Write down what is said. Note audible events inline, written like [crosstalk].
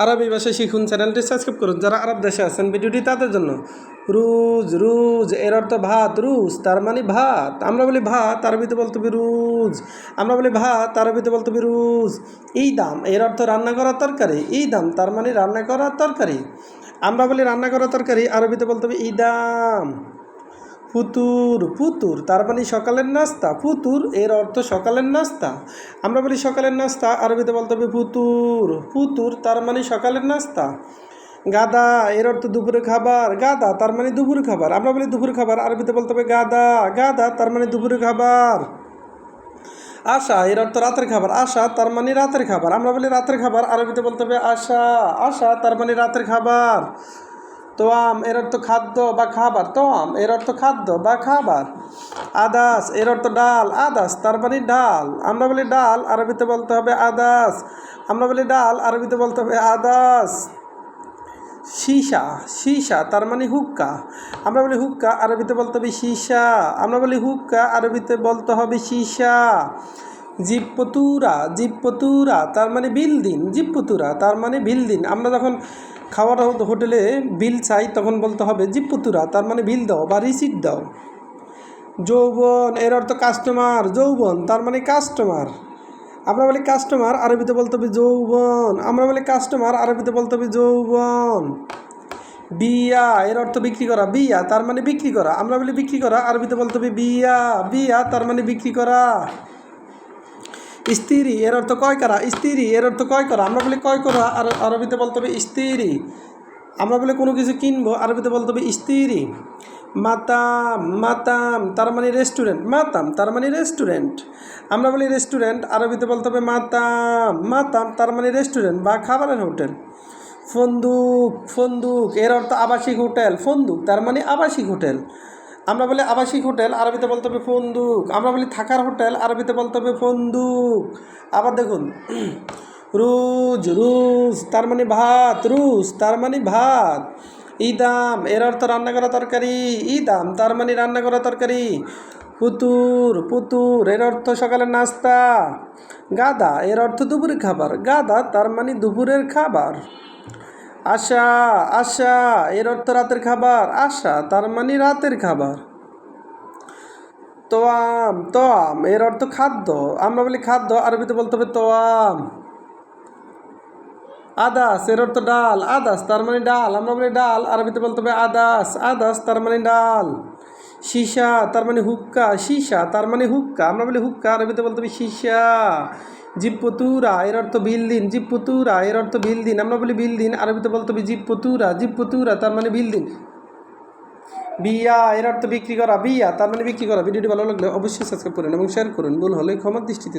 আরবি ভাষা শিখুন চ্যানেলটি সাবস্ক্রাইব করুন। যারা আরব দেশে আছেন, ভিডিওটি তাদের জন্য। রুজ রুজ, এর অর্থ ভাত, রুজ, তার মানে ভাত। আমরা বলি ভাত, আরবিতে বলতে রুজ। আমরা বলি ভাত, আরবিতে বলতে রুজ। এই দাম, এর অর্থ রান্না করা তরকারি। এই দাম, তার মানে রান্না করা তরকারি। আমরা বলি রান্না করা তরকারি, আরবিতে বলতে হবে ইদাম ফুতুর ফুতুর, তার মানে সকালের নাস্তা, ফুতুর, এর অর্থ সকালের নাস্তা। আমরা বলি সকালের নাস্তা, আরবিতে বলতে হবে ফুতুর ফুতুর, তার মানে সকালের নাস্তা। গাদা, এর অর্থ দুপুরে খাবার, গাদা, তার মানে দুপুরে খাবার। আমরা বলি দুপুরে খাবার, আরবিতে বলতে হবে গাদা গাদা, তার মানে দুপুরে খাবার। আশা, এর অর্থ রাতের খাবার। আশা, তার মানে রাতের খাবার। আমরা বলি রাতের খাবার, আরবিতে বলতে হবে আশা। আশা, তার মানে রাতের খাবার। তোয়াম, এর অর্থ খাদ্য বা খাবার। তোয়াম, এর অর্থ খাদ্য বা খাবার। আদাস, এর অর্থ ডাল। আদাস, তার মানে ডাল। আমরা বলি ডাল, আরবিতে বলতে হবে আদাস। আমরা বলি ডাল, আরবিতে বলতে হবে আদাস। সীসা সীসা, তার মানে হুক্কা। আমরা বলি হুক্কা, আরবিতে বলতে হবে সীসা। আমরা বলি হুক্কা, আরবিতে বলতে হবে সীসা। জিপতুরা জিপতুরা তার মানে বিল দিন জিপতুরা তার মানে বিল দিন আমরা যখন খাওয়ার হোটেলে, বিল চাই তখন বলতে হবে জিপতুরা তার মানে বিল দাও বা রিসিট দাও। যৌবন, এর অর্থ কাস্টমার যৌবন, তার মানে কাস্টমার আমরা বলি কাস্টমার আরবিতে বলতে হবে যৌবন। আমরা বলি কাস্টমার আরবিতে বলতে হবে যৌবন। বিয়া, এর অর্থ বিক্রি করা, বিয়া, তার মানে বিক্রি করা। আমরা বলি বিক্রি করা, আরবিতে বলতে হবে বিয়া বিয়া, তার মানে বিক্রি করা। স্ত্রী, এর অর্থ কয় করা? স্ত্রী, এর অর্থ কয় করা? আমরা বলি কয় করা? আর আরবিতে বলতে হবে স্ত্রী। আমরা বলে কোনো কিছু কিনবো, আরবিতে বলতে হবে স্ত্রী। মাতাম মাতাম, তার মানে রেস্টুরেন্ট মাতাম, তার মানে রেস্টুরেন্ট আমরা বলি রেস্টুরেন্ট আরবিতে বলতে হবে মাতাম। মাতাম, তার মানে রেস্টুরেন্ট বা খাবারের হোটেল। ফন্দুক ফন্দুক, এর অর্থ আবাসিক হোটেল। ফন্দুক, তার মানে আবাসিক হোটেল। আমরা বলি আবাসিক হোটেল, আরবিতে বলতে হবে ফন্দুক। আমরা বলি থাকার হোটেল, আরবিতে বলতে হবে ফন্দুক। আবার দেখুন, [clears throat] রুজ রুজ, তার মানে ভাত, রুজ, তার মানে ভাত। ইদাম, এর অর্থ রান্না করা তরকারি। ইদাম, তার মানে রান্না করা তরকারি। পুতুর পুতুর, এর অর্থ সকালের নাস্তা। গাদা, এর অর্থ দুপুরের খাবার। গাদা, তার মানে দুপুরের খাবার। আশা আশা, এর অর্থ রাতের খাবার। আশা, তার মানে রাতের খাবার। তোয়াম তোয়াম, এর অর্থ খাদ্য। আমরা বলি খাদ্য, আরবিতে বলতে হবে তোয়াম। আদাস, এর অর্থ ডাল। আদাস, তার মানে ডাল। আমরা বলি ডাল, আরবিতে বলতে হবে আদাস। আদাস, তার মানে ডাল। সীসা, তার মানে হুক্কা, সীসা, তার মানে হুক্কা। আমরা বলি হুক্কা আরবিতে বলতে হবে সীসা। জিপ্পতুরা, এর অর্থ বিলদিন জিপ্পতুরা, এর অর্থ বিলদিন আমরা বলি বিলদিন আরবিতে বলতে হবে জিপ্পতুরা জিপ্পতুরা, তার মানে বিলদিন বিয়া, এর অর্থ বিক্রি করা, বিয়া, তার মানে বিক্রি করা। ভিডিওটি ভালো লাগলে অবশ্যই সাবস্ক্রাইব করুন এবং শেয়ার করুন। ভুল হলে ক্ষমার দৃষ্টিতে